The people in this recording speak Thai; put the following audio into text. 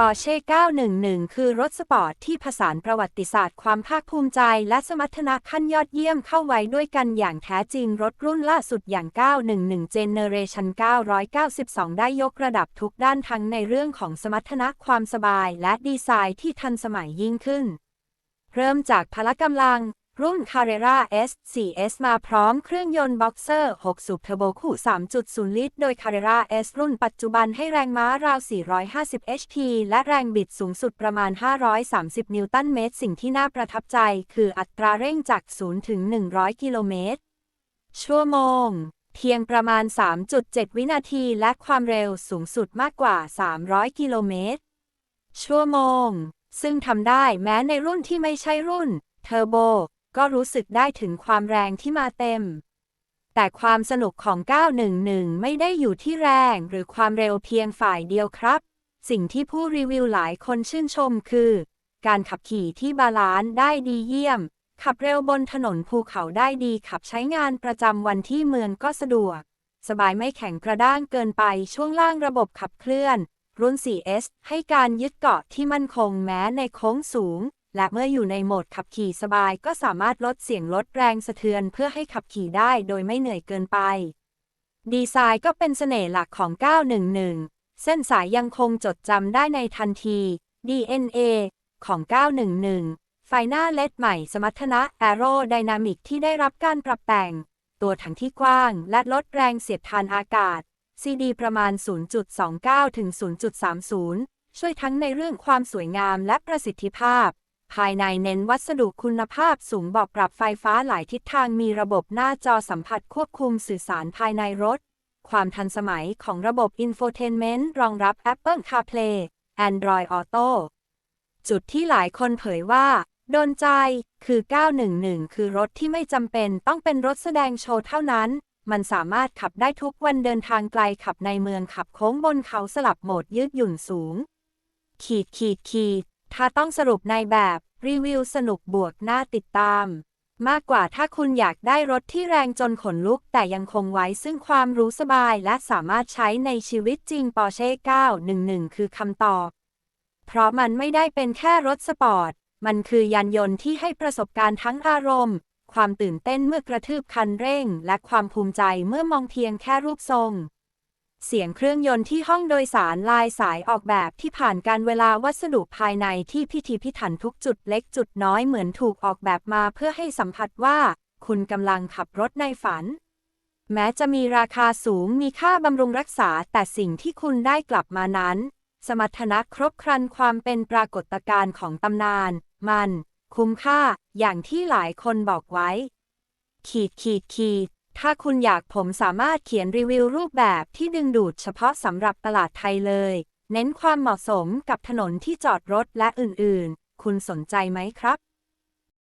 Porsche 911 คือรถสปอร์ตที่ผสานประวัติศาสตร์ความภาคภูมิใจ และสมรรถนะขั้นยอดเยี่ยมเข้าไว้ด้วยกันอย่างแท้จริง รถรุ่นล่าสุดอย่าง 911 Generation 992 ได้ยกระดับทุกด้านทั้งในเรื่องของสมรรถนะความสบาย และดีไซน์ที่ทันสมัยยิ่งขึ้น เริ่มจากพละกำลัง รุ่น Carrera S 4S มาพร้อมเครื่องยนต์ Boxer 6 สูบเทอร์โบคู่ 3.0 ลิตร โดย Carrera S รุ่นปัจจุบันให้แรงม้าราว 450 HP และแรงบิดสูงสุดประมาณ 530 นิวตันเมตร สิ่งที่น่าประทับใจ คืออัตราเร่งจาก 0 ถึง 100 กิโลเมตร ชั่วโมง เพียงประมาณ 3.7 วินาที และความเร็วสูงสุดมากกว่า 300 กิโลเมตร ชั่วโมง ซึ่งทำได้แม้ในรุ่นที่ไม่ใช่รุ่นเทอร์โบ ก็รู้สึกได้ถึงความแรงที่มาเต็ม แต่ความสนุกของ 911 ไม่ได้อยู่ที่แรงหรือความเร็วเพียงฝ่ายเดียวครับ สิ่งที่ผู้รีวิวหลายคนชื่นชมคือ การขับขี่ที่บาลานซ์ได้ดีเยี่ยม ขับเร็วบนถนนภูเขาได้ดีขับใช้งานประจำวันที่เมืองก็สะดวก สบายไม่แข็งกระด้างเกินไปช่วงล่างระบบขับเคลื่อน รุ่น 4S ให้การยึดเกาะที่มั่นคงแม้ในโค้งสูง และเมื่ออยู่ในโหมดขับขี่สบายก็สามารถลดเสียงลดแรงสะเทือนเพื่อให้ขับขี่ได้โดยไม่เหนื่อยเกินไป ดีไซน์ก็เป็นเสน่ห์หลักของ 911 เส้นสายยังคงจดจำได้ในทันที DNA ของ 911 ไฟหน้าเลดใหม่สมรรถนะ Aero Dynamic ที่ได้รับการปรับแต่ง ตัวถังที่กว้างและลดแรงเสียดทานอากาศ CD ประมาณ 0.29 ถึง 0.30 ช่วยทั้งในเรื่องความสวยงามและประสิทธิภาพ ภายในเน้นวัสดุคุณภาพสูงบอกปรับไฟฟ้าหลายทิศทางมีระบบหน้าจอสัมผัสควบคุมสื่อสารภายในรถ ความทันสมัยของระบบ Infotainment รองรับ Apple CarPlay Android Auto จุดที่หลายคนเผยว่า โดนใจ คือ 911 คือรถที่ไม่จำเป็นต้องเป็นรถแสดงโชว์เท่านั้น มันสามารถขับได้ทุกวันเดินทางไกลขับในเมืองขับโค้งบนเขาสลับโหมดยืดหยุ่นสูง ขีดขีดขีด ถ้าต้องสรุปในแบบรีวิวสนุกบวกน่าติดตาม มากกว่าถ้าคุณอยากได้รถที่แรงจนขนลุก แต่ยังคงไว้ซึ่งความรู้สบายและสามารถใช้ในชีวิตจริง Porsche 911 คือคำตอบ เพราะมันไม่ได้เป็นแค่รถสปอร์ต มันคือยานยนต์ที่ให้ประสบการณ์ทั้งอารมณ์ ความตื่นเต้นเมื่อกระทืบคันเร่ง และความภูมิใจเมื่อมองเพียงแค่รูปทรง เสียงเครื่องยนต์ที่ห้องโดยสารลายสายออกแบบที่ผ่านการเวลาวัสดุภายในที่พิถีพิถันทุกจุดเล็กจุดน้อยเหมือนถูกออกแบบมาเพื่อให้สัมผัสว่า คุณกำลังขับรถในฝัน แม้จะมีราคาสูงมีค่าบำรุงรักษาแต่สิ่งที่คุณได้กลับมานั้น สมรรถนะครบครันความเป็นปรากฏการณ์ของตำนาน มัน คุ้มค่า อย่างที่หลายคนบอกไว้ ขีดขีดขีด ถ้าคุณอยากผมสามารถเขียนรีวิวรูปแบบที่ดึงดูดเฉพาะสำหรับตลาดไทยเลย เน้นความเหมาะสมกับถนนที่จอดรถและอื่นๆ คุณสนใจไหมครับ